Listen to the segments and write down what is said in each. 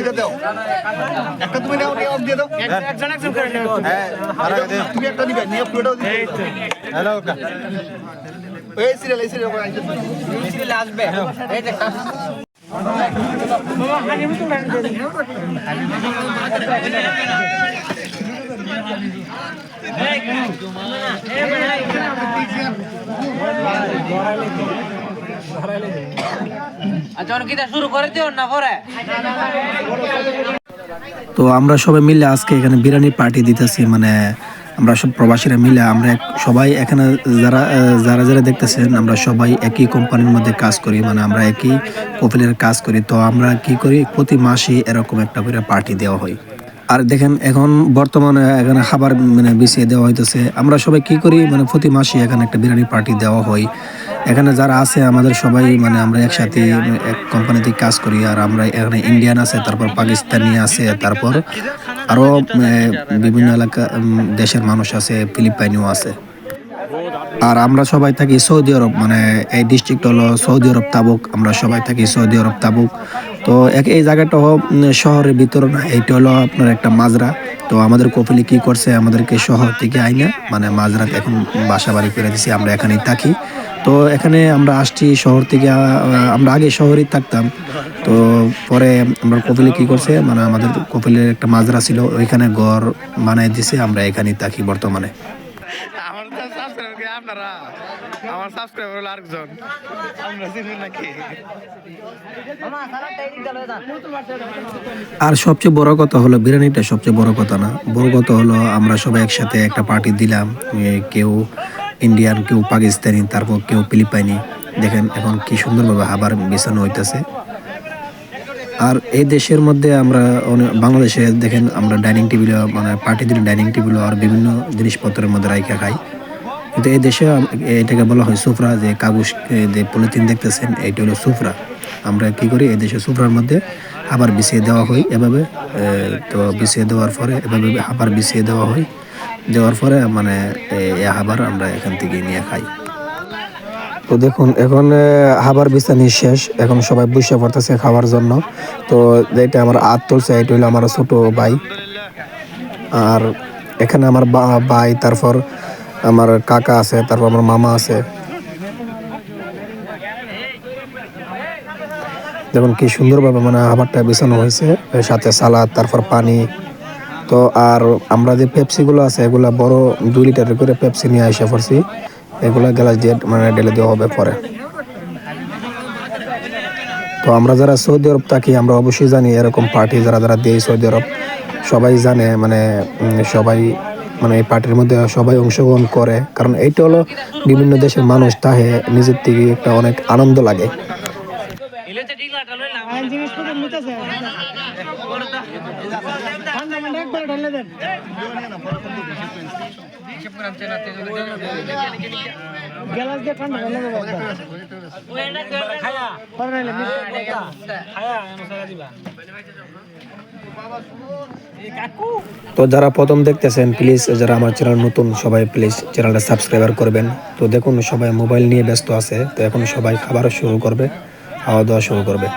ওইটা দাও একটা তুমি নাও নিয়ে দিয়ে দাও একজন একজন করে নেবে হ্যাঁ তুমি একটা নিবে নিয়ে পুরোটাও দিবে হ্যালো ওকা এই সিরিয়াল এই সিরিয়াল করে আইছো আসবে এই দেখ বাবা হানি মতো লাগে দে আচ্ছা কিটা শুরু করে দিও না পরে। তো আমরা সবাই মিলে আজকে এখানে বিরিয়ানি পার্টি দিতেছি মানে আমরা সব প্রবাসীরা মিলে আমরা সবাই এখানে যারা যারা যারা দেখতেছেন আমরা সবাই একই কোম্পানির মধ্যে কাজ করি মানে আমরা একই প্রোফাইলের কাজ করি। তো আমরা কি করি প্রতি মাসে এরকম একটা করে পার্টি দেওয়া হয়। আর দেখেন এখন বর্তমানে এখানে খাবার মানে বিছিয়ে দেওয়া হইতেছে। আমরা সবাই কি করি মানে প্রতি মাসে এখানে একটা বিরিয়ানি পার্টি দেওয়া হয়। এখানে যারা আছে, আমাদের সবাই মানে আমরা একসাথে, এক কোম্পানিতে কাজ করি, আর আমরা এখানে ইন্ডিয়ান আছে, তারপর পাকিস্তানি আছে, তারপর আরও বিভিন্ন এলাকা দেশের মানুষ আছে, ফিলিপাইনিও আছে। আর আমরা সবাই থাকি সৌদি আরব মানে এই ডিস্ট্রিক্ট হলো সৌদি আরব তাবুক, আমরা সবাই থাকি সৌদি আরব তাবুক। তো এক এই জায়গাটা হলো উম, শহরের ভিতরে না এইটা হলো আপনার একটা মাজরা। তো আমাদের কপিলি কি করছে আমাদেরকে শহর থেকে আইনা মানে মাজরাত এখন বাসা বাড়ি করে দিছি আমরা এখানেই থাকি। তো এখানে আমরা আসছি শহর থেকে আমরা আগে শহরেই থাকতাম। তো পরে আমরা কপিলে কি করছে মানে আমাদের কপিলের একটা মাজরা ছিল ওইখানে ঘর বানাই দিছে আমরা এখানেই থাকি বর্তমানে। আমার সাবস্ক্রাইবার হলো আরেকজন। আর সবচেয়ে বড় কথা হলো, বিরিয়ানিটা সবচেয়ে বড় কথা না। বড় কথা হলো, আমরা সবাই একসাথে একটা পার্টি দিলাম। কেউ ইন্ডিয়ান কেউ পাকিস্তানি তারপর কেউ ফিলিপাইনি দেখেন এখন কি সুন্দরভাবে আবার বিছানো হইতেছে। আর এই দেশের মধ্যে আমরা বাংলাদেশে দেখেন আমরা ডাইনিং টেবিল মানে পার্টি দিলে ডাইনিং টেবিল আর বিভিন্ন জিনিসপত্রের মধ্যে রাইখা খাই। কিন্তু এই দেশে এটাকে বলা হয় সুফরা, যে কাগজ যে পলিথিন দেখতেছেন, এইটা হলো সুফরা। আমরা কি করি, এই দেশে সুফরার মধ্যে আবার বিছিয়ে দেওয়া হয় এভাবে তো বিছিয়ে দেওয়ার পরে এভাবে আবার বিছিয়ে দেওয়া হয়। দেওয়ার পরে মানে এই আবার আমরা এখান থেকে নিয়ে খাই। তো দেখুন এখন আহ, খাবার বিছানি শেষ। এখন সবাই বসে পড়তেছে খাওয়ার জন্য। তো যেটা আমার হাত তুলছে এটা হলো আমার ছোট ভাই। আর এখানে আমার ভাই তারপর আমার কাকা আছে তারপর আমার মামা আছে। দেখুন কি সুন্দরভাবে মানে খাবারটা বিছানো হয়েছে সাথে সালাদ তারপর পানি। তো আর আমরা যে পেপসিগুলো আছে এগুলা বড় দুই লিটারের করে পেপসি নিয়ে এসে পড়ছি। এগুলা গ্লাস দিয়ে মানে ঢেলে দেওয়া হবে পরে। তো আমরা যারা সৌদি আরব থাকি, আমরা অবশ্যই জানি এরকম পার্টি যারা যারা দেয় সৌদি আরব, সবাই জানে মানে সবাই মানে এই পার্টির মধ্যে সবাই অংশগ্রহণ করে। কারণ এইটা হলো বিভিন্ন দেশের মানুষ, তাহে নিজের থেকে একটা অনেক আনন্দ লাগে। মানে দিয়ে ঠান্ডা অনুসারে দিবা। তো যারা প্রথম দেখতেছেন প্লিজ যারা আমার চ্যানেল নতুন সবাই প্লিজ চ্যানেলটা সাবস্ক্রাইবার করবেন। তো দেখুন সবাই মোবাইল নিয়ে ব্যস্ত আছে তো এখন সবাই খাবার শুরু করবে। খাওয়া দাওয়া শুরু করবে।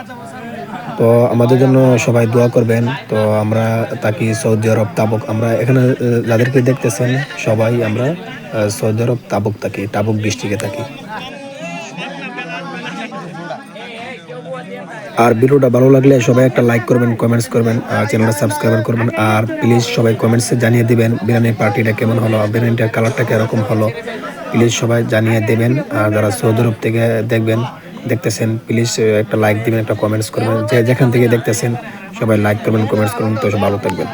তো আমাদের জন্য সবাই দোয়া করবেন। তো আমরা থাকি সৌদি আরব তাবুক, আমরা এখানে যাদেরকে দেখতেছেন সবাই আমরা সৌদি আরব তাবুক থাকি তাবুক ডিস্ট্রিক্টে থাকি। আর ভিডিওটা ভালো লাগলে সবাই একটা লাইক করবেন, কমেন্টস করবেন, আর চ্যানেলটা সাবস্ক্রাইব করবেন, আর প্লিজ সবাই কমেন্টসে জানিয়ে দিবেন বিরিয়ানি পার্টিটা কেমন হলো, বিরিয়ানিটার কালারটা কীরকম হলো। প্লিজ সবাই জানিয়ে দেবেন, আর যারা সৌদি আরব থেকে দেখবেন দেখতেছেন প্লিজ একটা লাইক দিবেন, একটা কমেন্টস করবেন। যে যেখান থেকে দেখতেছেন, সবাই লাইক করবেন কমেন্টস করবেন, তো সব ভালো থাকবেন।